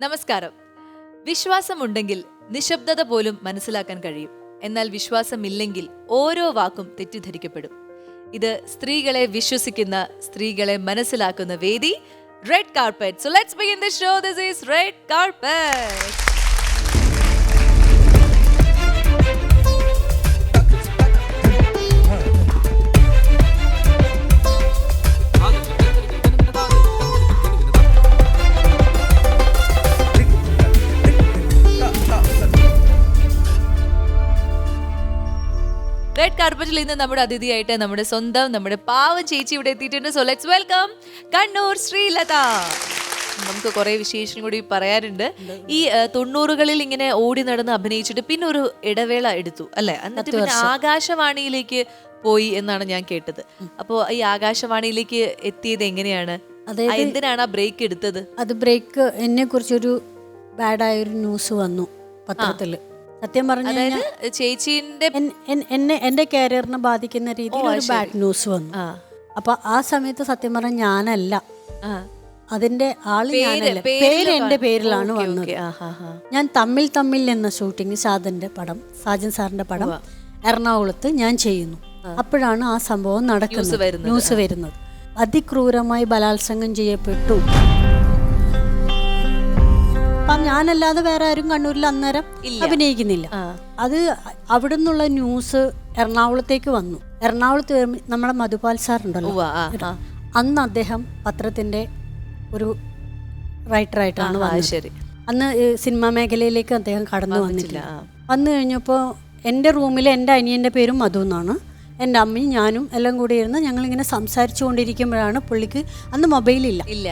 നമസ്കാരം. വിശ്വാസമുണ്ടെങ്കിൽ നിശബ്ദത പോലും മനസ്സിലാക്കാൻ കഴിയും. എന്നാൽ വിശ്വാസമില്ലെങ്കിൽ ഓരോ വാക്കും തെറ്റിദ്ധരിക്കപ്പെടും. ഇത് സ്ത്രീകളെ വിശ്വസിക്കുന്ന സ്ത്രീകളെ മനസ്സിലാക്കുന്ന വേദി red carpet so let's begin the show this is red carpet കാർപ്പറ്റിൽ ഇന്ന് നമ്മുടെ അതിഥിയായിട്ട് നമ്മുടെ സ്വന്തം നമ്മുടെ പാവം ചേച്ചി ഇവിടെ എത്തിയിട്ടുണ്ട്. So let's welcome Kannur Sreelatha. നമുക്ക് കുറെ വിശേഷം കൂടി പറയാറുണ്ട് ഈ തൊണ്ണൂറുകളിൽ ഇങ്ങനെ ഓടി നടന്ന് അഭിനയിച്ചിട്ട് പിന്നെ ഒരു ഇടവേള എടുത്തു അല്ലെ? എന്നിട്ട് പിന്നെ ആകാശവാണിയിലേക്ക് പോയി എന്നാണ് ഞാൻ കേട്ടത്. അപ്പോ ഈ ആകാശവാണിയിലേക്ക് എത്തിയത് എങ്ങനെയാണ്? എന്തിനാണ് ആ ബ്രേക്ക് എടുത്തത്? അത് ബ്രേക്ക് എന്നെ കുറിച്ചൊരു ബാഡായ ഒരു ന്യൂസ് വന്നു പത്രത്തിൽ സത്യം പറഞ്ഞു അതായത് ചേച്ചീന്റെ എന്നെ എന്റെ കരിയറിനെ ബാധിക്കുന്ന രീതിയിൽ ഒരു ബാഡ് ന്യൂസ് വന്നു. അപ്പൊ ആ സമയത്ത് സത്യം പറഞ്ഞ ഞാനല്ല. അതിന്റെ ആൾ പേര് ഞാനല്ല. പേര് എന്റെ പേരിലാണ് വന്നത്. ഞാൻ തമ്മിൽ തമ്മിൽ എന്ന ഷൂട്ടിംഗ് സാജന്റെ പടം സാജൻ സാറിന്റെ പടം എറണാകുളത്ത് ഞാൻ ചെയ്യുന്നു. അപ്പോഴാണ് ആ സംഭവം നടക്കുന്നത്. ന്യൂസ് വരുന്നത്. അതിക്രൂരമായി ബലാത്സംഗം ചെയ്യപ്പെട്ടു. അപ്പം ഞാനല്ലാതെ വേറെ ആരും കണ്ണൂരിൽ അന്നേരം അഭിനയിക്കുന്നില്ല. അത് അവിടെ നിന്നുള്ള ന്യൂസ് എറണാകുളത്തേക്ക് വന്നു. എറണാകുളത്ത് നമ്മളെ നമ്മുടെ മധുപാൽ ആ. അന്ന് അദ്ദേഹം പത്രത്തിന്റെ ഒരു റൈറ്ററായിട്ടാണ് ശരി. അന്ന് സിനിമാ മേഖലയിലേക്ക് അദ്ദേഹം കടന്നു വന്നില്ല. വന്നു കഴിഞ്ഞപ്പോൾ എന്റെ റൂമിൽ എന്റെ അനിയന്റെ പേരും മധു എന്നാണ്. എന്റെ അമ്മയും ഞാനും എല്ലാം കൂടി ഇരുന്ന് ഞങ്ങളിങ്ങനെ സംസാരിച്ചു കൊണ്ടിരിക്കുമ്പോഴാണ് പുള്ളിക്ക് അന്ന് മൊബൈലില്ല. ഇല്ല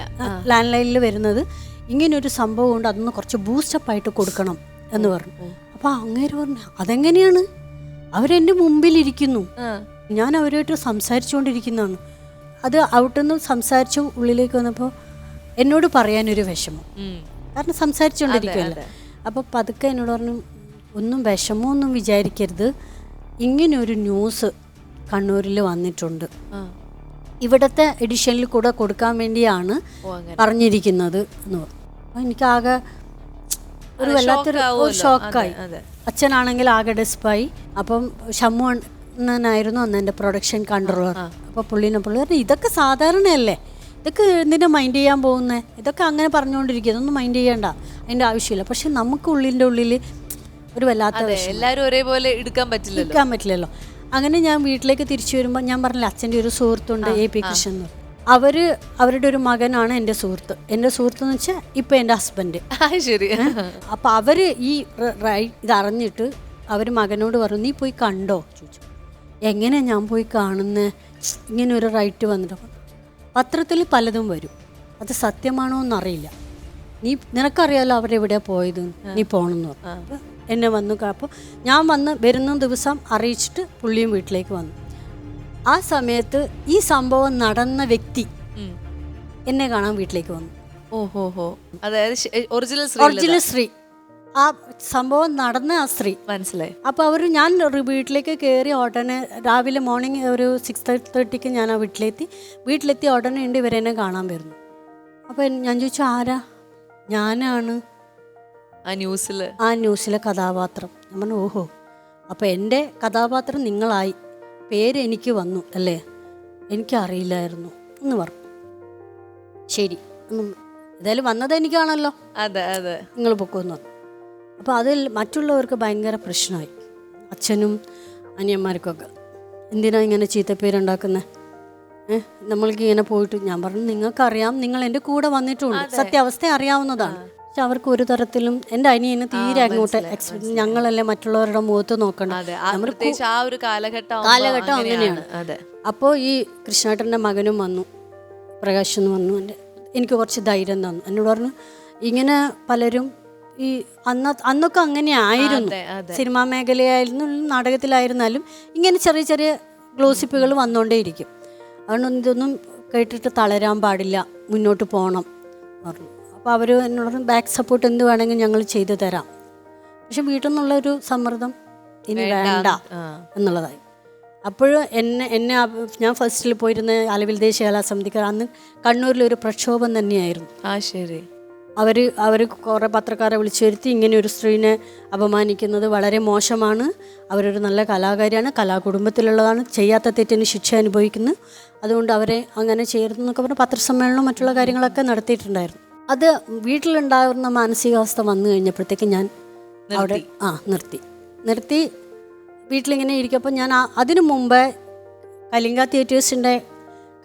ലാൻഡ് ലൈനിൽ വരുന്നത്. ഇങ്ങനൊരു സംഭവം ഉണ്ട് അതൊന്ന് കുറച്ച് ബൂസ്റ്റപ്പ് ആയിട്ട് കൊടുക്കണം എന്ന് പറഞ്ഞു. അപ്പോൾ അങ്ങേര് പറഞ്ഞു അതെങ്ങനെയാണ്? അവരെന്റെ മുമ്പിലിരിക്കുന്നു. ഇരിക്കുന്നു ഞാൻ അവരുമായിട്ട് സംസാരിച്ചുകൊണ്ടിരിക്കുന്നതാണ്. അത് ഔട്ടുനിന്ന് സംസാരിച്ചു ഉള്ളിലേക്ക് വന്നപ്പോൾ എന്നോട് പറയാനൊരു വിഷമം. കാരണം സംസാരിച്ചുകൊണ്ടിരിക്കുകയല്ലേ. അപ്പോൾ പതുക്കെ എന്നോട് പറഞ്ഞു ഒന്നും വിഷമമൊന്നും വിചാരിക്കരുത്. ഇങ്ങനെ ഒരു ന്യൂസ് കണ്ണൂരിൽ വന്നിട്ടുണ്ട്. ഇവിടുത്തെ എഡിഷനിൽ കൂടെ കൊടുക്കാൻ വേണ്ടിയാണ്. പറഞ്ഞിരിക്കുന്നത് എന്ന് പറഞ്ഞു. എനിക്കാകെ ഒരു വല്ലാത്തൊരു ഒരു ഷോക്കായി. അച്ഛനാണെങ്കിൽ ആകെ ഡെസ്പായി അപ്പം ഷമ്മു അണ്ണനായിരുന്നു അന്ന് എന്റെ പ്രൊഡക്ഷൻ കൺട്രോളർ അപ്പോൾ പുള്ളിനെ പുള്ളി പറഞ്ഞു ഇതൊക്കെ സാധാരണയല്ലേ? ഇതൊക്കെ എന്തിനാ മൈൻഡ് ചെയ്യാൻ പോകുന്നത് ഇതൊക്കെ അങ്ങനെ പറഞ്ഞുകൊണ്ടിരിക്കുക ഇതൊന്നും മൈൻഡ് ചെയ്യേണ്ട. അതിന്റെ ആവശ്യമില്ല. പക്ഷെ നമുക്ക് ഉള്ളിന്റെ ഉള്ളിൽ ഒരു വല്ലാത്ത എല്ലാവരും ഒരേപോലെ എടുക്കാൻ പറ്റില്ല എടുക്കാൻ പറ്റില്ലല്ലോ. അങ്ങനെ ഞാൻ വീട്ടിലേക്ക് തിരിച്ചു വരുമ്പോൾ ഞാൻ പറഞ്ഞില്ല അച്ഛന്റെ ഒരു സുഹൃത്തുണ്ട് എ പി കൃഷ്ണൻ എന്ന്. അവർ അവരുടെ ഒരു മകനാണ് എന്റെ സുഹൃത്ത്. എന്റെ സുഹൃത്ത് എന്ന് വെച്ചാൽ ഇപ്പം എന്റെ ഹസ്ബൻഡ് ശരി. അപ്പം അവർ ഈ ഇതറിഞ്ഞിട്ട് അവർ മകനോട് പറഞ്ഞു നീ പോയി കണ്ടോ? ചോദിച്ചു. എങ്ങനെ ഞാൻ പോയി കാണുന്നത് ഇങ്ങനെ ഒരു റൈറ്റ് വന്നിട്ട് പത്രത്തിൽ പലതും വരും. അത് സത്യമാണോ എന്നറിയില്ല. നീ നിനക്കറിയാലോ അവരെവിടെയാ പോയത് നീ പോകണമെന്ന് പറഞ്ഞു. എന്നെ വന്നു അപ്പോൾ ഞാൻ വന്ന് വരുന്ന ദിവസം അറിയിച്ചിട്ട് പുള്ളിയും വീട്ടിലേക്ക് വന്നു. ആ സമയത്ത് ഈ സംഭവം നടന്ന വ്യക്തി എന്നെ കാണാൻ വീട്ടിലേക്ക് വന്നു. ഓഹോഹോ. ഹോ അതായത് ഒറിജിനൽ ഒറിജിനൽ സ്ത്രീ ആ സംഭവം നടന്ന ആ സ്ത്രീ. മനസ്സിലായി. അപ്പോൾ അവർ ഞാൻ ഒരു വീട്ടിലേക്ക് കയറി ഉടനെ രാവിലെ മോർണിംഗ് ഒരു സിക്സ് തേർട്ടിക്ക് ഞാൻ ആ വീട്ടിലെത്തി. വീട്ടിലെത്തി ഉടനെ ഉണ്ട് ഇവരെന്നെ കാണാൻ വരുന്നു. അപ്പോൾ ഞാൻ ചോദിച്ചു ആരാ? ഞാനാണ്. ആ ന്യൂസിൽ? ആ ന്യൂസിലെ കഥാപാത്രം. നമ്മൾ ഓഹോ അപ്പോൾ എന്റെ കഥാപാത്രം നിങ്ങളായി. പേര് എനിക്ക് വന്നു അല്ലേ? എനിക്കറിയില്ലായിരുന്നു എന്ന് പറഞ്ഞു. ശരി. ഏതായാലും വന്നത് എനിക്കാണല്ലോ. അതെ അതെ. നിങ്ങൾ പൊക്കുമെന്ന് പറഞ്ഞു. അപ്പോൾ അതിൽ മറ്റുള്ളവർക്ക് ഭയങ്കര പ്രശ്നമായി. അച്ഛനും അനിയന്മാർക്കൊക്കെ. എന്തിനാ ഇങ്ങനെ ചീത്തപ്പേരുണ്ടാക്കുന്നത് ഏഹ് നമ്മൾക്ക് ഇങ്ങനെ പോയിട്ട് ഞാൻ പറഞ്ഞു നിങ്ങൾക്കറിയാം നിങ്ങൾ എന്റെ കൂടെ വന്നിട്ടുണ്ട്. സത്യാവസ്ഥ അറിയാവുന്നതാണ്. പക്ഷെ അവർക്ക് ഒരു തരത്തിലും എന്റെ അനിയന് തീരെ അങ്ങോട്ട് ഞങ്ങളല്ലേ മറ്റുള്ളവരുടെ മുഖത്ത് നോക്കണ്ട. ആ, ഒരു കാലഘട്ടം കാലഘട്ടം അങ്ങനെയാണ്. അപ്പോൾ ഈ കൃഷ്ണേട്ടന്റെ മകനും വന്നു പ്രകാശ് എന്ന് പറഞ്ഞു എന്റെ എനിക്ക് കുറച്ച് ധൈര്യം തന്നു. എന്നോട് പറഞ്ഞു ഇങ്ങനെ പലരും ഈ അന്ന അന്നൊക്കെ അങ്ങനെ ആയിരുന്നു. സിനിമാ മേഖലയായിരുന്നു നാടകത്തിലായിരുന്നാലും ഇങ്ങനെ ചെറിയ ചെറിയ ഗ്ലോസിപ്പുകൾ വന്നുകൊണ്ടേയിരിക്കും അതുകൊണ്ട് ഇതൊന്നും കേട്ടിട്ട് തളരാൻ പാടില്ല മുന്നോട്ട് പോകണം പറഞ്ഞു. അപ്പോൾ അവർ എന്നോട് ബാക്ക് സപ്പോർട്ട് എന്ത് വേണമെങ്കിൽ ഞങ്ങൾ ചെയ്തു തരാം. പക്ഷെ വീട്ടിൽ നിന്നുള്ളൊരു സമ്മർദ്ദം ഇനി വേണ്ട. എന്നുള്ളതായി. അപ്പോഴും എന്നെ എന്നെ ഞാൻ ഫസ്റ്റിൽ പോയിരുന്ന അലവിൽ ദേശീയ കലാസമിതിക്ക് അന്ന് കണ്ണൂരിൽ ഒരു പ്രക്ഷോഭം തന്നെയായിരുന്നു. ആ ശരി. അവർ അവർ കുറേ പത്രക്കാരെ വിളിച്ചു വരുത്തി ഇങ്ങനെ ഒരു സ്ത്രീനെ അപമാനിക്കുന്നത് വളരെ മോശമാണ്. അവരൊരു നല്ല കലാകാരിയാണ് കലാകുടുംബത്തിലുള്ളതാണ് ചെയ്യാത്ത തെറ്റിന് ശിക്ഷ അനുഭവിക്കുന്നു. അതുകൊണ്ട് അവരെ അങ്ങനെ ചെയ്യരുതെന്നൊക്കെ പറഞ്ഞ് പത്രസമ്മേളനം മറ്റുള്ള കാര്യങ്ങളൊക്കെ നടത്തിയിട്ടുണ്ടായിരുന്നു. അത് വീട്ടിലുണ്ടാകുന്ന മാനസികാവസ്ഥ വന്നു കഴിഞ്ഞപ്പോഴത്തേക്ക് ഞാൻ അവിടെ ആ നിർത്തി. നിർത്തി വീട്ടിലിങ്ങനെ ഇരിക്കുമ്പോൾ ഞാൻ അതിനു മുമ്പേ കലിംഗ തിയേറ്റേഴ്സിന്റെ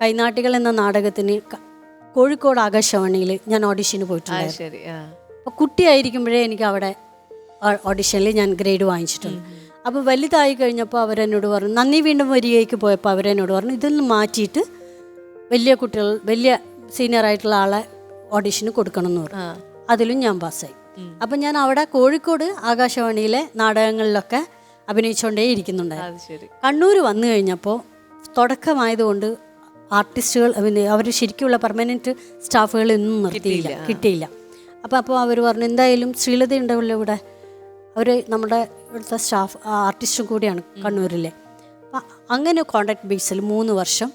കൈനാട്ടികൾ എന്ന നാടകത്തിന് കോഴിക്കോട് ആകാശവാണിയിൽ ഞാൻ ഓഡിഷന് പോയിട്ടുണ്ട് അപ്പോൾ കുട്ടിയായിരിക്കുമ്പോഴേ എനിക്ക് അവിടെ ഓഡിഷനിൽ ഞാൻ ഗ്രേഡ് വാങ്ങിച്ചിട്ടുണ്ട് അപ്പോൾ വലുതായി കഴിഞ്ഞപ്പോൾ അവരെന്നോട് പറഞ്ഞു നന്ദി വീണ്ടും വരികയ്ക്ക് പോയപ്പോൾ അവരെന്നോട് പറഞ്ഞു ഇതൊന്ന് മാറ്റിയിട്ട് വലിയ കുട്ടികൾ വലിയ സീനിയർ ആയിട്ടുള്ള ആളെ ഓഡിഷന് കൊടുക്കണം എന്ന് പറഞ്ഞു അതിലും ഞാൻ പാസ്സായി. അപ്പം ഞാൻ അവിടെ കോഴിക്കോട് ആകാശവാണിയിലെ നാടകങ്ങളിലൊക്കെ അഭിനയിച്ചുകൊണ്ടേ ഇരിക്കുന്നുണ്ടായിരുന്നു കണ്ണൂർ വന്നു കഴിഞ്ഞപ്പോൾ തുടക്കമായതുകൊണ്ട് ആർട്ടിസ്റ്റുകൾ അവർ ശരിക്കുള്ള പെർമനന്റ് സ്റ്റാഫുകൾ ഒന്നും നിർത്തിയില്ല. കിട്ടിയില്ല. അപ്പോൾ അപ്പോൾ അവർ പറഞ്ഞു എന്തായാലും ശ്രീലത ഉണ്ടാവില്ല ഇവിടെ. അവർ നമ്മുടെ ഇവിടുത്തെ സ്റ്റാഫ് ആർട്ടിസ്റ്റും കൂടിയാണ് കണ്ണൂരിലെ. അങ്ങനെ കോണ്ടാക്ട് ബേസിൽ മൂന്ന് വർഷം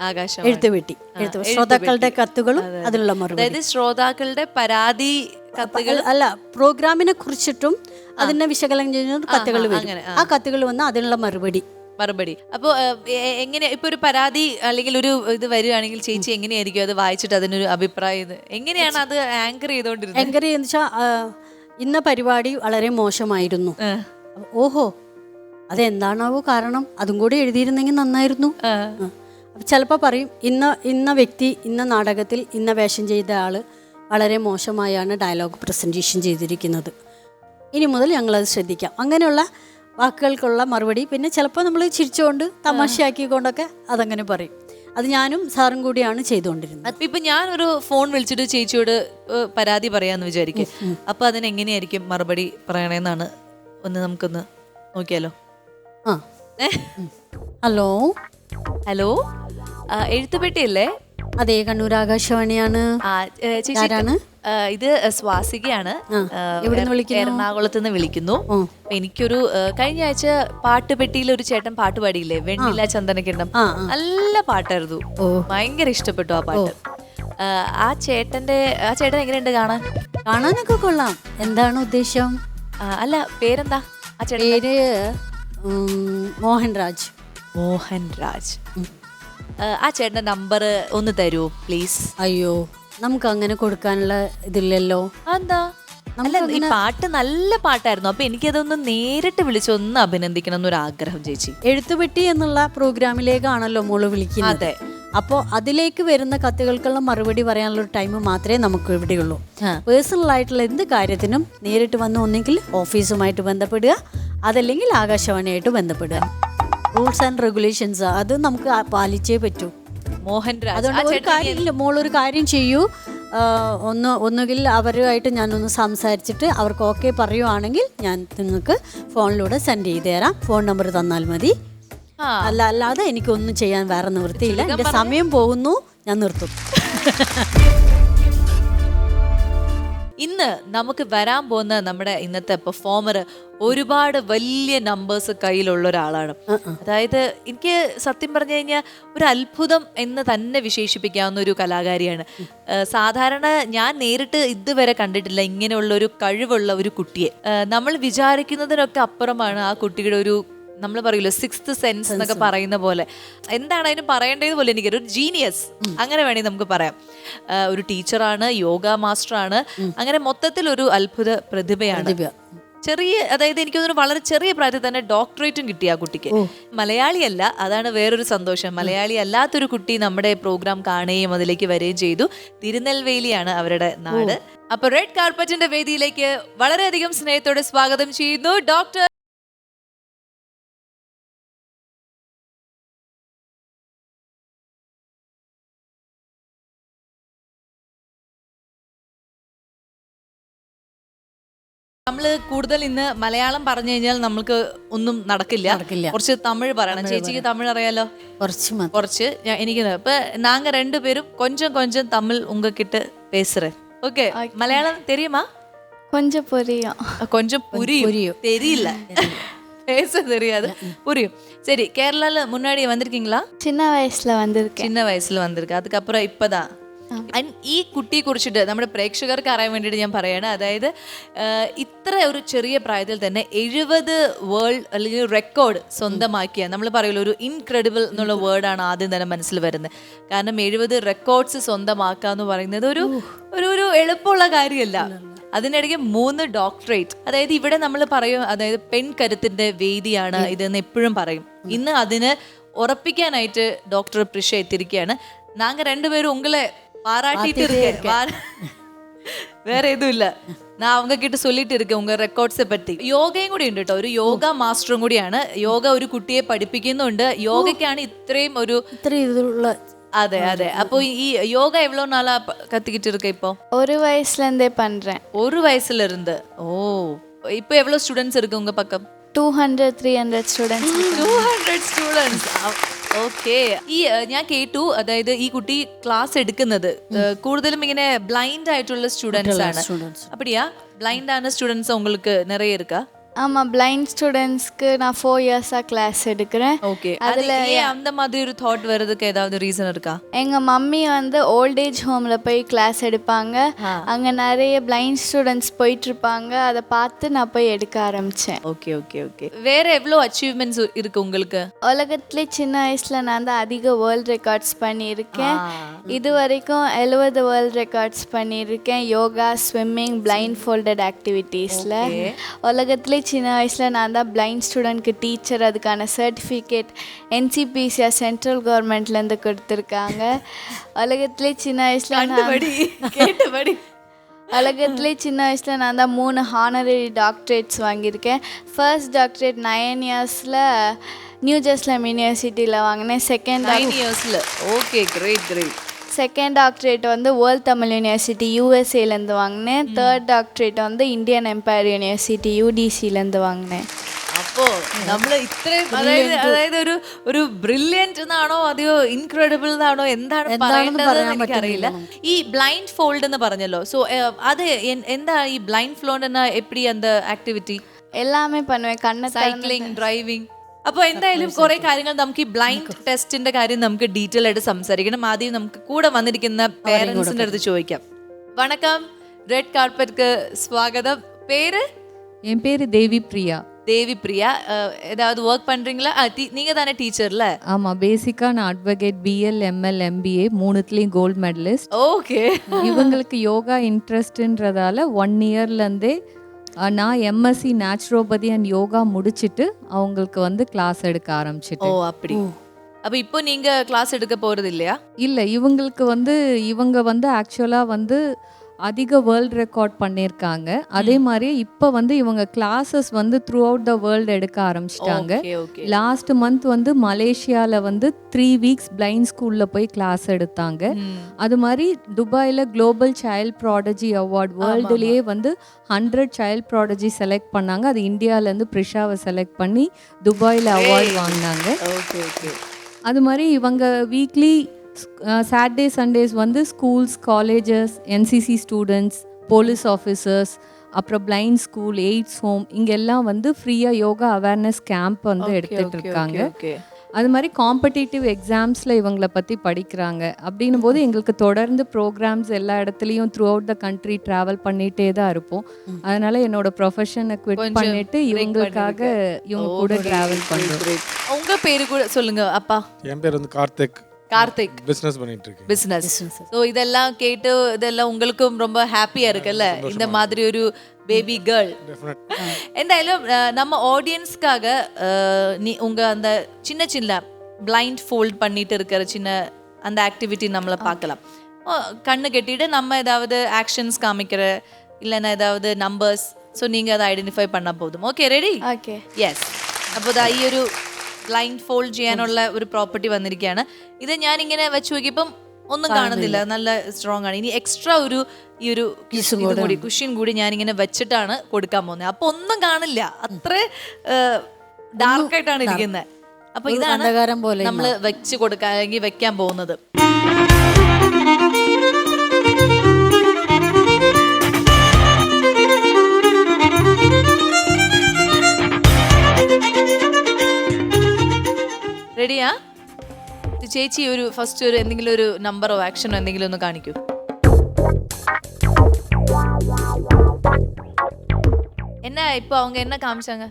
ആകാശം എഴുത്ത് വെട്ടി എഴുത്ത് ശ്രോതാക്കളുടെ കത്തുകളും അതിലുള്ള മറുപടി. അതായത് ശ്രോതാക്കളുടെ പരാതി കത്തുകൾ അല്ല പ്രോഗ്രാമിനെ കുറിച്ചിട്ടും അതിനെ വിശകലനം ചെയ്യുന്ന കത്തുകൾ വരും. ആ. കത്തുകൾ വന്ന അതിനുള്ള മറുപടി. മറുപടി. അപ്പോൾ എങ്ങനെ ഇപ്പൊ ഒരു പരാതി അല്ലെങ്കിൽ ഒരു ഇത് വരികയാണെങ്കിൽ ചേച്ചി എങ്ങനെയായിരിക്കും അത് വായിച്ചിട്ട് അതിനൊരു അഭിപ്രായം എങ്ങനെയാണ് അത് ആങ്കർ ചെയ്തോണ്ടിരുന്നത് ആങ്കർ ചെയ്യുന്ന വെച്ചാൽ ഇന്ന പരിപാടി വളരെ മോശമായിരുന്നു. ഓഹോ അതെന്താണാവോ കാരണം അതും കൂടി എഴുതിയിരുന്നെങ്കിൽ നന്നായിരുന്നു. ചിലപ്പോൾ പറയും ഇന്ന ഇന്ന വ്യക്തി ഇന്ന നാടകത്തിൽ ഇന്ന വേഷം ചെയ്ത ആൾ വളരെ മോശമായാണ് ഡയലോഗ് പ്രസന്റേഷൻ ചെയ്തിരിക്കുന്നത്. ഇനി മുതൽ ഞങ്ങളത് ശ്രദ്ധിക്കാം. അങ്ങനെയുള്ള വാക്കുകൾക്കുള്ള മറുപടി പിന്നെ ചിലപ്പോൾ നമ്മൾ ചിരിച്ചുകൊണ്ട് തമാശയാക്കിക്കൊണ്ടൊക്കെ അതങ്ങനെ പറയും. അത് ഞാനും സാറും കൂടിയാണ് ചെയ്തുകൊണ്ടിരുന്നത്. ഇപ്പൊ ഞാനൊരു ഫോൺ വിളിച്ചിട്ട് ചേച്ചിയോട് പരാതി പറയാന്ന് വിചാരിക്കും. അപ്പൊ അതിനെങ്ങനെയായിരിക്കും മറുപടി പറയണേന്നാണ് ഒന്ന് നമുക്കൊന്ന് നോക്കിയാലോ? ആ. ഹലോ? ഹലോ? എഴുത്തുപെട്ടിയല്ലേ? അതെ കണ്ണൂർ ആകാശവാണിയാണ്. ആ ഏ, ചേച്ചി ആരാണ്? ആ, ഇത് സ്വാസികയാണ്. ആ, ആ, എവിടുന്ന് വിളിക്കുന്നു? എറണാകുളത്ത് നിന്ന് വിളിക്കുന്നു. ഓ. അപ്പൊ എനിക്കൊരു ഏ, കഴിഞ്ഞ ആഴ്ച പാട്ടുപെട്ടിയിൽ ഒരു ചേട്ടൻ പാട്ട് പാടിയില്ലേ? വെണ്ണില ചന്ദനക്കിണ്ണം. ആ, നല്ല പാട്ടായിരുന്നു. ഓ. ഭയങ്കര ഇഷ്ടപ്പെട്ടു ആ പാട്ട്. ആ, ആ ചേട്ടന്റെ ആ ചേട്ടൻ എങ്ങനെയുണ്ട്? കാണാൻ? കാണാനൊക്കെ കൊള്ളാം. എന്താണ് ഉദ്ദേശം? ആ, അല്ല പേരെന്താ? ആ ചേട്ടൻ പേര് ഉം, മോഹൻരാജ്. മോഹൻ രാജ് ആ, ആ ചേട്ടന്റെ നമ്പർ ഒന്ന് തരൂ പ്ലീസ് അയ്യോ നമുക്ക് അങ്ങനെ കൊടുക്കാനുള്ള ഇതില്ലല്ലോ. എന്താ അല്ല ഈ പാട്ട് നല്ല പാട്ടായിരുന്നു. അപ്പൊ എനിക്കതൊന്ന് നേരിട്ട് വിളിച്ച് ഒന്ന് അഭിനന്ദിക്കണം എന്നൊരു ആഗ്രഹം ചേച്ചി. എഴുത്തുപെട്ടി എന്നുള്ള പ്രോഗ്രാമിലേക്കാണല്ലോ മോൾ വിളിക്കുന്നത്. അതെ. അപ്പോൾ അതിലേക്ക് വരുന്ന കത്തുകൾക്കുള്ള മറുപടി പറയാനുള്ള ടൈം മാത്രമേ നമുക്ക് ഇവിടെയുള്ളൂ. പേഴ്സണൽ ആയിട്ടുള്ള എന്ത് കാര്യത്തിനും നേരിട്ട് വന്ന് ഒന്നെങ്കിൽ ഓഫീസുമായിട്ട് ബന്ധപ്പെടുക അതല്ലെങ്കിൽ ആകാശവാണിയായിട്ട് ബന്ധപ്പെടുക. റൂൾസ് ആൻഡ് റെഗുലേഷൻസ് അത് നമുക്ക് പാലിച്ചേ പറ്റൂ. മോഹൻ അതുകൊണ്ട് ഒരു കാര്യമില്ല മോൾ മോളൊരു കാര്യം ചെയ്യൂ. ഒന്ന് ഒന്നുകിൽ അവരുമായിട്ട് ഞാനൊന്ന് സംസാരിച്ചിട്ട് അവർക്ക് ഓക്കെ പറയുവാണെങ്കിൽ ഞാൻ നിങ്ങൾക്ക് ഫോണിലൂടെ സെൻഡ് ചെയ്ത് തരാം. ഫോൺ നമ്പർ തന്നാൽ മതി. അല്ല അല്ലാതെ എനിക്കൊന്നും ചെയ്യാൻ വേറെ നിവൃത്തിയില്ല. എന്റെ സമയം പോകുന്നു. ഞാൻ നിർത്തും. ഇന്ന് നമുക്ക് വരാൻ പോകുന്ന നമ്മുടെ ഇന്നത്തെ പെർഫോമർ ഒരുപാട് വലിയ നമ്പേഴ്സ് കയ്യിലുള്ള ഒരാളാണ്. അതായത് എനിക്ക് സത്യം പറഞ്ഞു കഴിഞ്ഞാൽ ഒരു അത്ഭുതം എന്ന് തന്നെ വിശേഷിപ്പിക്കാവുന്ന ഒരു കലാകാരിയാണ്. സാധാരണ ഞാൻ നേരിട്ട് ഇതുവരെ കണ്ടിട്ടില്ല ഇങ്ങനെയുള്ള ഒരു കഴിവുള്ള ഒരു കുട്ടിയെ. നമ്മൾ വിചാരിക്കുന്നതിനൊക്കെ അപ്പുറമാണ് ആ കുട്ടിയുടെ ഒരു നമ്മൾ പറയില്ല സിക്സ്ത് സെൻസ് എന്നൊക്കെ പറയുന്ന പോലെ. എന്താണ് അതിന് പറയേണ്ടത് പോലെ എനിക്ക് ഒരു ജീനിയസ് അങ്ങനെ വേണമെങ്കിൽ നമുക്ക് പറയാം. ഒരു ടീച്ചറാണ് യോഗ മാസ്റ്ററാണ്. അങ്ങനെ മൊത്തത്തിൽ ഒരു അത്ഭുത പ്രതിഭയാണ്. ചെറിയ അതായത് എനിക്ക് തോന്നുന്നു വളരെ ചെറിയ പ്രായത്തിൽ തന്നെ ഡോക്ടറേറ്റും കിട്ടി ആ കുട്ടിക്ക്. മലയാളിയല്ല അതാണ് വേറൊരു സന്തോഷം. മലയാളി അല്ലാത്തൊരു കുട്ടി നമ്മുടെ പ്രോഗ്രാം കാണുകയും അതിലേക്ക് വരികയും ചെയ്തു. തിരുനെൽവേലിയാണ് അവരുടെ നാട്. അപ്പൊ റെഡ് കാർപ്പറ്റിന്റെ വേദിയിലേക്ക് വളരെയധികം സ്നേഹത്തോടെ സ്വാഗതം ചെയ്യുന്നു. ഡോക്ടർ നമ്മൾ കൂടുതൽ ഇന്ന് മലയാളം പറഞ്ഞു കഴിഞ്ഞാൽ നമുക്ക് ഒന്നും നടക്കില്ല നടക്കില്ല കുറച്ച് തമിഴ് പറയണം ചേച്ചിക്ക് തമിഴ് അറിയാലോ കുറച്ച് കുറച്ച് എനിക്ക് ഇപ്പൊ നാങ്ക രണ്ടുപേരും കൊഞ്ചം കൊഞ്ചം തമിഴ് ഉങ്കക്കിട്ട് പേസുറേ ഓക്കെ മലയാളം തെരിയുമാ கொஞ்சம் புரியும் கொஞ்சம் புரியும் தெரியல பேச தெரியாது புரியும் சரி கேரளால முன்னாடி வந்திருக்கீங்களா சின்ன வயசுல வந்திருக்கேன் சின்ன வயசுல வந்திருக்கு அதுக்கப்புறம் இப்பதான் ഈ കുട്ടിയെ കുറിച്ചിട്ട് നമ്മുടെ പ്രേക്ഷകർക്ക് അറിയാൻ വേണ്ടിയിട്ട് ഞാൻ പറയാണ്. അതായത് ഇത്ര ഒരു ചെറിയ പ്രായത്തിൽ തന്നെ എഴുപത് വേൾഡ് അല്ലെങ്കിൽ റെക്കോർഡ് സ്വന്തമാക്കിയ നമ്മൾ പറയുമല്ലോ ഒരു ഇൻക്രെഡിബിൾ എന്നുള്ള വേർഡാണ് ആദ്യം തന്നെ മനസ്സിൽ വരുന്നത്. കാരണം എഴുപത് റെക്കോർഡ്സ് സ്വന്തമാക്കുക എന്ന് പറയുന്നത് ഒരു ഒരു ഒരു എളുപ്പമുള്ള കാര്യമല്ല. അതിനിടയ്ക്ക് മൂന്ന് ഡോക്ടറേറ്റ് അതായത് ഇവിടെ നമ്മൾ പറയും അതായത് പെൺകരുത്തിന്റെ വേദിയാണ് ഇതെന്ന് എപ്പോഴും പറയും. ഇന്ന് അതിന് ഉറപ്പിക്കാനായിട്ട് ഡോക്ടർ പ്രിഷ എത്തിയിരിക്കുകയാണ്. നാങ്ക രണ്ടുപേരും ഉങ്ങളെ பாராட்டிட்டு இருக்கேன் வேற எதுவும் இல்ல நான் அவங்க കിട്ട சொல்லிട്ട് ഇരിക്കും ഉങ്ക റെക്കോർഡ്സ് പറ്റി യോഗയും കൂടി ഉണ്ട് കേട്ടോ ഒരു യോഗ മാസ്റ്ററും കൂടിയാണ് യോഗ ഒരു കുട്ടിയെ പഠിപ്പിക്കുന്നുണ്ട് യോഗയ്ക്കാണ് ഇത്രയും ഒരു ഇത്രയും ഇതിലുള്ള അതെ അതെ അപ്പൊ ഈ യോഗ എവ്ലോ നാളാ കത്തിക്കിട്ട് ഇരിക്ക ഇപ്പോ ഒരു വയസ്സിലെന്തേ പண்றேன் ഒരു വയസ്സിലിരുന്ന് ഓ ഇപ്പൊ എവ്ലോ സ്റ്റുഡന്റ്സ് ഇരിക്കും ഉങ്ക പക്കം two hundred three hundred 300 students hundred students okay. ഈ ഞാൻ കേട്ടു അതായത് ഈ കുട്ടി ക്ലാസ് എടുക്കുന്നത് കൂടുതലും ഇങ്ങനെ ബ്ലൈൻഡ് ആയിട്ടുള്ള സ്റ്റുഡൻസ്. ആണ് അപ്പടിയാ ബ്ലൈൻഡ് ആണ് സ്റ്റുഡൻസ് ഉങ്ങൾക്ക് നിറയെ ഇരിക്കാം ஆமாம் பிளைண்ட் ஸ்டூடெண்ட்ஸ்க்கு நான் ஃபோர் இயர்ஸாக கிளாஸ் எடுக்கிறேன். ஓகே அதுல ஏன் அந்த மாதிரி ஒரு தாட் வர்றதுக்கு ஏதாவது ரீசன் இருக்கா? எங்கள் மம்மி வந்து ஓல்டேஜ் ஹோமில் போய் கிளாஸ் எடுப்பாங்க. அங்கே நிறைய பிளைண்ட் ஸ்டூடெண்ட்ஸ் போயிட்டுருப்பாங்க. அதை பார்த்து நான் போய் எடுக்க ஆரம்பித்தேன் ஓகே ஓகே ஓகே வேற எவ்வளோ அச்சீவ்மெண்ட்ஸ் இருக்கு உங்களுக்கு? உலகத்திலே சின்ன வயசில் நான் தான் அதிக வேர்ல்ட் ரெக்கார்ட்ஸ் பண்ணியிருக்கேன். இது வரைக்கும் எழுபது வேர்ல்ட் ரெக்கார்ட்ஸ் பண்ணியிருக்கேன். யோகா ஸ்விம்மிங் பிளைண்ட் ஃபோல்டட் ஆக்டிவிட்டீஸில் உலகத்திலே சின்ன வயசில் நான் தான் பிளைண்ட் ஸ்டூடெண்ட்க்கு டீச்சர் அதுக்கான சர்டிஃபிகேட் என்சிபிசிஆர் சென்ட்ரல் கவர்மெண்ட்லேருந்து கொடுத்துருக்காங்க. உலகத்திலே சின்ன வயசில் நான் படி கேட்டபடி. உலகத்திலே சின்ன வயசில் நான் தான் மூணு ஹானரரி டாக்டரேட்ஸ் வாங்கியிருக்கேன். ஃபர்ஸ்ட் டாக்டரேட் நைன் இயர்ஸில் நியூ ஜெர்ஸ்லம் யூனிவர்சிட்டியில் வாங்கினேன். செகண்ட் நைன் இயர்ஸ்ல okay great great second doctorate வந்து வேர்ல்ட் தமிழ் யூனிவர்சிட்டி யூஎஸ்ஏலேருந்து வாங்கினேன் தேர்ட் டாக்டரேட் வந்து இந்தியன் எம்பயர் யூனிவர்சிட்டி யூடிசிலேருந்து வாங்கினேன் അപ്പോ നമ്മള് ഇത്രയും അതായത് അതായത് ഒരു ഒരു ബ്രില്യന്റ് എന്നാണോ അതെയോ ഇൻക്രെഡിബിൾ എന്നാണോ എന്താണ് പറയേണ്ടത് എനിക്കറിയില്ല ഈ ബ്ലൈൻഡ് ഫോൾഡ് എന്ന് പറഞ്ഞല്ലോ സോ അത് എൻ- എന്താ ഈ ബ്ലൈൻഡ് ഫോൾഡ് എന്ന എപ്പടി அந்த ആക്ടിവിറ്റി எல்லாமே பண்ணுவேன் கண்ணை திறந்து സൈക്ലിംഗ് ഡ്രൈവിംഗ് അപ്പോൾ എന്തായാലും കുറെ കാര്യങ്ങൾ നമുക്ക് ഈ ബ്ലൈൻഡ് ടെസ്റ്റിന്റെ കാര്യം നമുക്ക് ഡീറ്റെയിൽ ആയിട്ട് സംസാരിക്കണം ആദ്യം നമുക്ക് കൂടെ വന്നിരിക്കുന്ന പേരൻസിന്റെ അടുത്ത് ചോദിക്കാം വണക്കം റെഡ് കാർപ്പറ്റ്ക്ക് സ്വാഗതം പേര് என் பேர் தேவி பிரியா தேவி பிரியா அஹ், ஏதாவது ஒர்க் பண்றீங்களா அஹ், டி- நீங்க தானே டீச்சர்ல ஆமாம் பேசிக்காக நான் advocate PL ML MBA மூணுத்துலேயும் gold medalist okay இவங்களுக்கு யோகா இன்ட்ரெஸ்ட்ன்றதால ஒன் இயர்லேருந்தே நான் எம்எஸ்சி நேச்சுரோபதி அண்ட் யோகா முடிச்சிட்டு அவங்களுக்கு வந்து கிளாஸ் எடுக்க ஓ ஆரம்பிச்சிட்டேன் அப்படி அப்ப இப்போ நீங்க கிளாஸ் எடுக்க போறது இல்லையா? இல்லை இவங்களுக்கு வந்து இவங்க வந்து ஆக்சுவலாக வந்து அதிக வேர்ல்ட் ரெக்கார்ட் பண்ணியிருக்காங்க அதே மாதிரி இப்போ வந்து இவங்க கிளாஸஸ் வந்து த்ரூ அவுட் த வேர்ல்டு எடுக்க ஆரம்பிச்சிட்டாங்க. லாஸ்ட் மந்த் வந்து மலேசியாவில் வந்து த்ரீ வீக்ஸ் பிளைண்ட் ஸ்கூலில் போய் கிளாஸ் எடுத்தாங்க. அது மாதிரி துபாயில் குளோபல் சைல்ட் ப்ராடஜி அவார்ட் வேர்ல்டுலேயே வந்து ஹண்ட்ரட் சைல்ட் ப்ராடஜி செலக்ட் பண்ணாங்க. அது இந்தியாவிலேருந்து ப்ரிஷாவை செலக்ட் பண்ணி துபாயில் அவார்டு வாங்கினாங்க. Okay okay. அது மாதிரி இவங்க வீக்லி சாட்டர்டே சண்டேஸ் வந்து schools colleges NCC students police officers அப்புறம் பிளைண்ட் ஸ்கூல் எய்ட்ஸ் ஹோம் இங்கெல்லாம் வந்து ஃப்ரீயாக யோகா அவேர்னஸ் கேம்ப் வந்து எடுத்துட்டு இருக்காங்க. அது மாதிரி காம்படிட்டிவ் எக்ஸாம்ஸில் இவங்களை பற்றி படிக்கிறாங்க. அப்படின்னும் போது எங்களுக்கு தொடர்ந்து ப்ரோக்ராம்ஸ் எல்லா இடத்துலையும் throughout the country travel பண்ணிகிட்டே தான் இருப்போம். அதனால என்னோட ப்ரொஃபஷனை குவிட் பண்ணிட்டு இவங்களுக்காக இவங்க கூட ட்ராவல் பண்ணுறோம் உங்க பேரு கூட சொல்லுங்க அப்பா. என் பேர் வந்து கார்த்திக். கார்த்திக். பிசினஸ் பண்ணிட்டு இருக்கேன் பிசினஸ் ஸோ இதெல்லாம் கேட்டு இதெல்லாம் உங்களுக்கும் ரொம்ப ஹாப்பியா இருக்குல்ல? இந்த மாதிரி ஒரு பேபி கேர்ள் എന്തായാലും நம்ம ஆடியன்ஸ்க்காக நீ உங்க அந்த சின்ன சின்ன பிளைண்ட் ஃபோல்ட் பண்ணிட்டு இருக்கிற சின்ன அந்த ஆக்டிவிட்டி நம்மளை பார்க்கலாம். கண்ணு கட்டிட்டு நம்ம ஏதாவது ஆக்ஷன்ஸ் காமிக்கிற இல்லைன்னா ஏதாவது நம்பர்ஸ் ஸோ நீங்க அதை ஐடென்டிஃபை பண்ணால் போதும். ஓகே ரெடி ஓகே எஸ் അപ്പോൾ ഈ ഒരു ബ്ലൈൻഡ് ഫോൾഡ് ചെയ്യാനുള്ള ഒരു പ്രോപ്പർട്ടി വന്നിരിക്കുകയാണ്. ഇത് ഞാൻ ഇങ്ങനെ വെച്ച് നോക്കിയപ്പം ഒന്നും കാണുന്നില്ല. നല്ല സ്ട്രോങ് ആണ്. ഇനി എക്സ്ട്രാ ഒരു ഈ ഒരു കൂടി. കുഷ്യൻ കൂടി ഞാൻ ഇങ്ങനെ വെച്ചിട്ടാണ് കൊടുക്കാൻ പോകുന്നത്. അപ്പൊ ഒന്നും കാണില്ല അത്ര ഡാർക്ക് ആയിട്ടാണ് ഇരിക്കുന്നത്. അപ്പൊ ഇതാണ് നമ്മൾ വെച്ച് കൊടുക്കാൻ അല്ലെങ്കിൽ വെക്കാൻ പോകുന്നത്. റെഡിയാ? ചേച്ചി ഒരു ഫസ്റ്റ് ഒരു എന്തെങ്കിലും ഒരു നമ്പറോ ആക്ഷനോ എന്തെങ്കിലും ഒന്ന് കാണിക്കൂ. എന്നാ ഇപ്പൊ അവങ്ക എന്നാ കാമിച്ചാങ്ക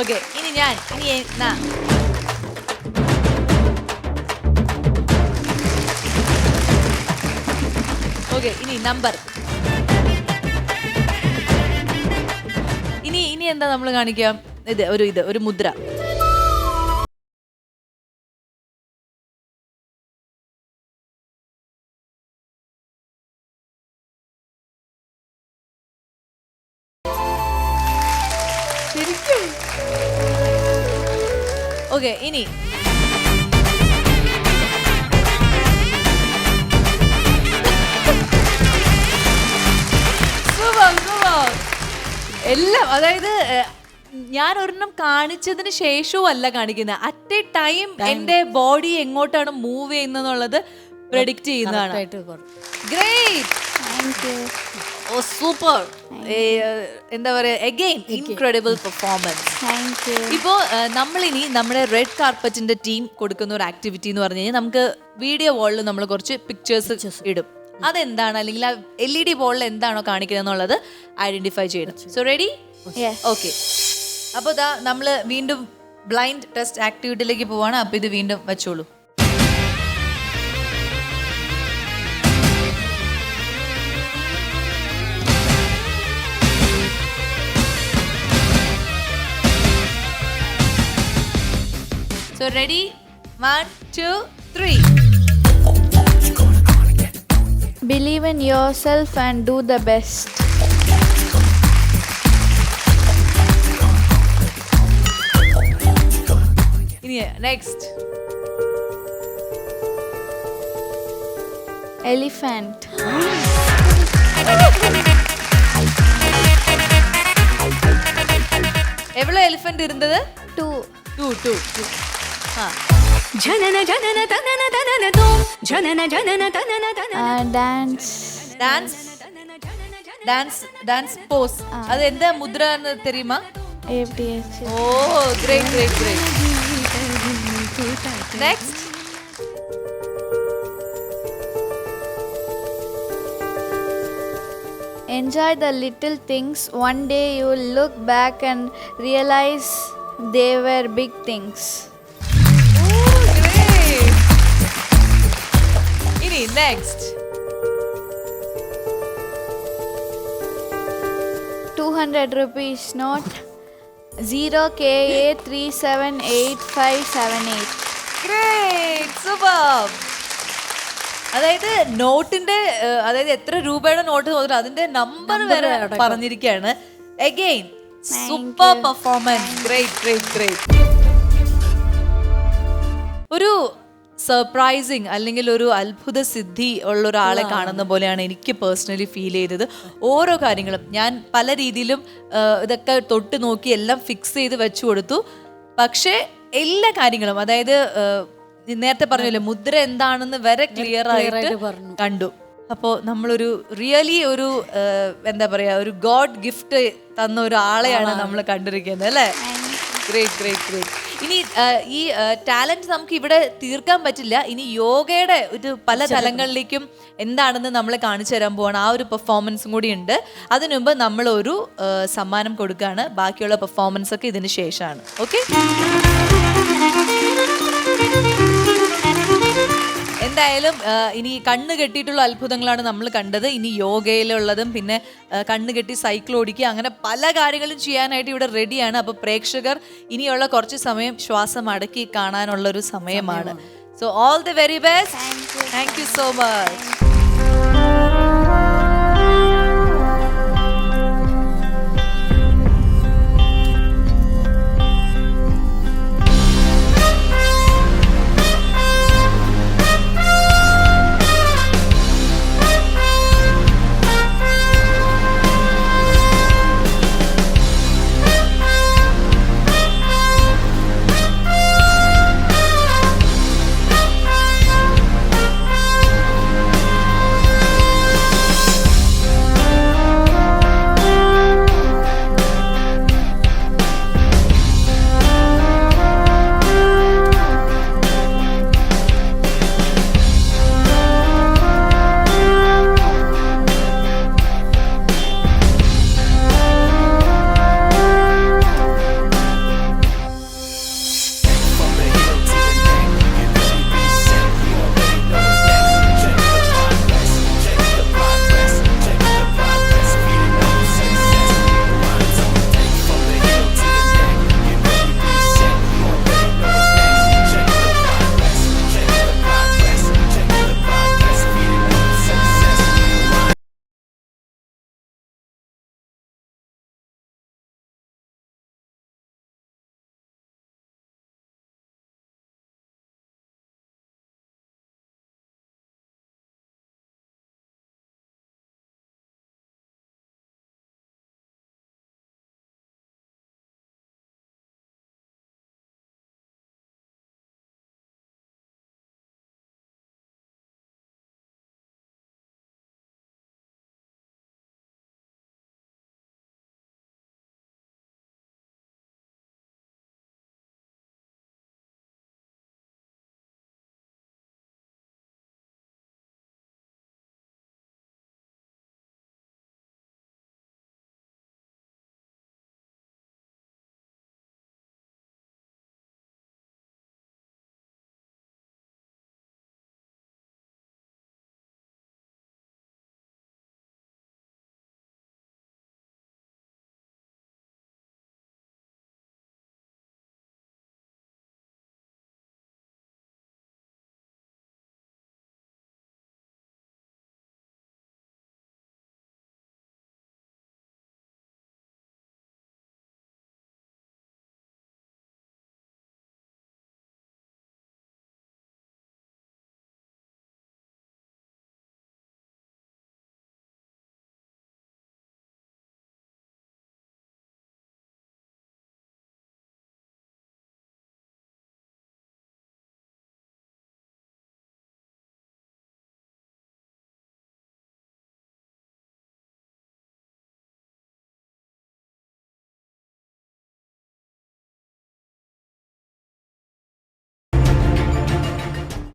ഓക്കെ ഇനി ഞാൻ ഇനി എന്നാ ഓക്കെ ഇനി നമ്പർ ഇനി ഇനി എന്താ നമ്മൾ കാണിക്കാം? ഇത് ഒരു ഇത് ഒരു മുദ്ര. ഓക്കെ ഇനി. എല്ലാം അതായത് ഞാൻ ഒരെണ്ണം കാണിച്ചതിന് ശേഷവും അല്ല കാണിക്കുന്നത് അറ്റ് എ ടൈം എന്റെ ബോഡി എങ്ങോട്ടാണ് മൂവ് ചെയ്യുന്നതെന്നുള്ളത് പ്രഡിക്റ്റ് ചെയ്യുന്നതാണ്. ഗ്രേറ്റ് താങ്ക് ഓ സൂപ്പർ എന്താ പറയാ അഗെയിൻ ഇൻക്രെഡിബിൾ പെർഫോമൻസ് ഇപ്പോൾ നമ്മളിനി നമ്മുടെ റെഡ് കാർപ്പറ്റിന്റെ ടീം കൊടുക്കുന്ന ഒരു ആക്ടിവിറ്റി എന്ന് പറഞ്ഞു കഴിഞ്ഞാൽ നമുക്ക് വീഡിയോ വാളിൽ നമ്മൾ കുറച്ച് പിക്ചേഴ്സ് ഇടും. അതെന്താണ്? അല്ലെങ്കിൽ ആ എൽ ഇ ഡി ബോളിൽ എന്താണോ കാണിക്കുന്നത് എന്നുള്ളത് ഐഡന്റിഫൈ ചെയ്യണം സോ റെഡി. ഓക്കെ അപ്പോൾ ഇതാ നമ്മൾ വീണ്ടും ബ്ലൈൻഡ് ടെസ്റ്റ് ആക്ടിവിറ്റിയിലേക്ക് പോവാണ് അപ്പോൾ ഇത് വീണ്ടും വെച്ചോളൂ So ready? One, two, three. Believe in yourself and do the best. nie. Next. Elephant. எவ்வளோ எலிஃபெண்ட் இருந்தது? டூ டூ டூ டூ ஆ. ஜனன ஜனன தனன தனன தோம் ஜனன ஜனன தனன தனன. Dance dance dance dance pose அது எந்த முத்ரான்னு தெரியுமா? எப்படி ஓ great great great Next. Enjoy the little things. One day you will look back and realize they were big things. Great. Ini, next. 200 rupees, not. Zero K A three seven eight five seven eight great super അതായത് നോട്ടിന്റെ അതായത് എത്ര രൂപയുടെ not തോന്നുന്നു അതിന്റെ number വരെ പറഞ്ഞിരിക്കുകയാണ്. Again super performance great great great ഒരു സർപ്രൈസിങ് അല്ലെങ്കിൽ ഒരു അത്ഭുത സിദ്ധി ഉള്ള ഒരാളെ കാണുന്ന പോലെയാണ് എനിക്ക് പേഴ്സണലി ഫീൽ ചെയ്തത്. ഓരോ കാര്യങ്ങളും ഞാൻ പല രീതിയിലും ഇതൊക്കെ തൊട്ട് നോക്കി എല്ലാം ഫിക്സ് ചെയ്ത് വെച്ചു കൊടുത്തു. പക്ഷേ എല്ലാ കാര്യങ്ങളും അതായത് നേരത്തെ പറഞ്ഞല്ലോ മുദ്ര എന്താണെന്ന് വരെ ക്ലിയർ ആയിട്ട് കണ്ടു. അപ്പോൾ നമ്മളൊരു റിയലി ഒരു എന്താ പറയുക ഒരു ഗോഡ് ഗിഫ്റ്റ് തന്ന ഒരാളെയാണ് നമ്മൾ കണ്ടിരിക്കുന്നത് അല്ലേ? ഗ്രേറ്റ് ഗ്രേറ്റ് ഗ്രേറ്റ് ഇനി ഈ ടാലന്റ് നമുക്ക് ഇവിടെ തീർക്കാൻ പറ്റില്ല. ഇനി യോഗയുടെ ഒരു പല തലങ്ങളിലേക്കും എന്താണെന്ന് നമ്മൾ കാണിച്ചു തരാൻ പോവാണ്. ആ ഒരു പെർഫോമൻസും കൂടി ഉണ്ട്. അതിനുമുമ്പ് നമ്മൾ ഒരു സമ്മാനം കൊടുക്കുകയാണ് ബാക്കിയുള്ള പെർഫോമൻസ് ഒക്കെ ഇതിന് ശേഷമാണ്. ഓക്കെ എന്തായാലും ഇനി കണ്ണ് കെട്ടിയിട്ടുള്ള അത്ഭുതങ്ങളാണ് നമ്മൾ കണ്ടത്. ഇനി യോഗയിലുള്ളതും പിന്നെ കണ്ണ് കെട്ടി സൈക്കിൾ ഓടിക്കുക അങ്ങനെ പല കാര്യങ്ങളും ചെയ്യാനായിട്ട് ഇവിടെ റെഡിയാണ്. അപ്പോൾ പ്രേക്ഷകർ ഇനിയുള്ള കുറച്ച് സമയം ശ്വാസം അടക്കി കാണാനുള്ള ഒരു സമയമാണ്. So all the very best thank you so much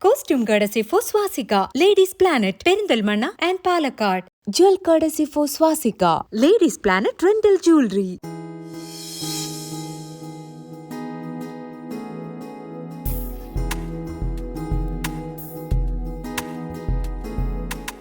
Costume courtesy for Swastika, Ladies Planet, Perindalmanna and Palakkad. Jewel courtesy for Swastika, Ladies Planet Rental Jewelry.